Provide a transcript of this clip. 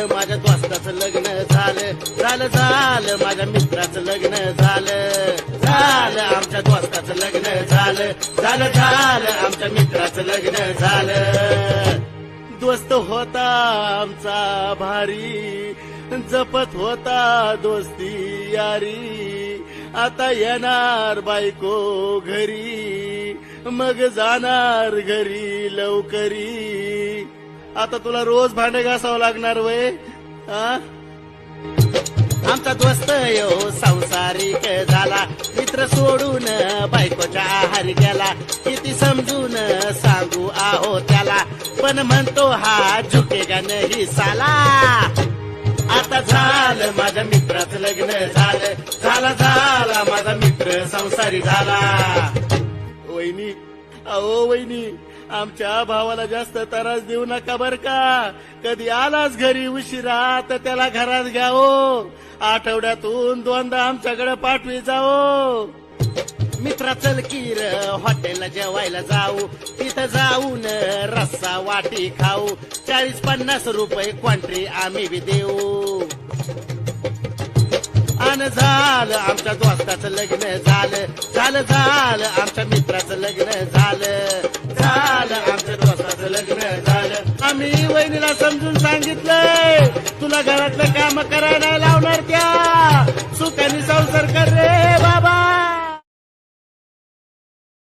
माझ्या दोस्ताचं लग्न झालं. झालं झालं माझ्या मित्राचं लग्न झालं. झालं आमच्या दोस्ताचं लग्न झालं. झालं झालं आमच्या मित्राचं लग्न झालं. दोस्त होता आमचा भारी जपत होता दोस्ती यारी. आता येणार बायको घरी मग जाणार घरी लवकरी. आता तुला रोज भांडे घासावं लागणार वय. आमचा दोस्त यो संसारिक झाला. मित्र सोडून बायकोच्या आहारी गेला. किती समजून सांगू आहो त्याला. पण म्हणतो हा झुकेगा नाही साला. आता झालं माझ्या मित्राचं लग्न झालं. झाला झाला माझा मित्र संसारी झाला. वहिनी अहो वहिनी आमच्या भावाला जास्त त्रास देऊ नका बर का. कधी आलाच घरी उशिरा तर त्याला घरात घ्यावो हो. आठवड्यातून दोनदा आमच्याकडे पाठवी जाओ हो. मित्रा चल किर हॉटेलला जेवायला जाऊ. तिथं जाऊन रस्सा वाटी खाऊ. चाळीस पन्नास रुपये क्वांट्री आम्ही बी देऊ. आणि झालं आमच्या दोस्ताचं लग्न झालं. झालं झालं आमच्या मी वहिनीला समजून सांगितलंय तुला घरातलं काम करायला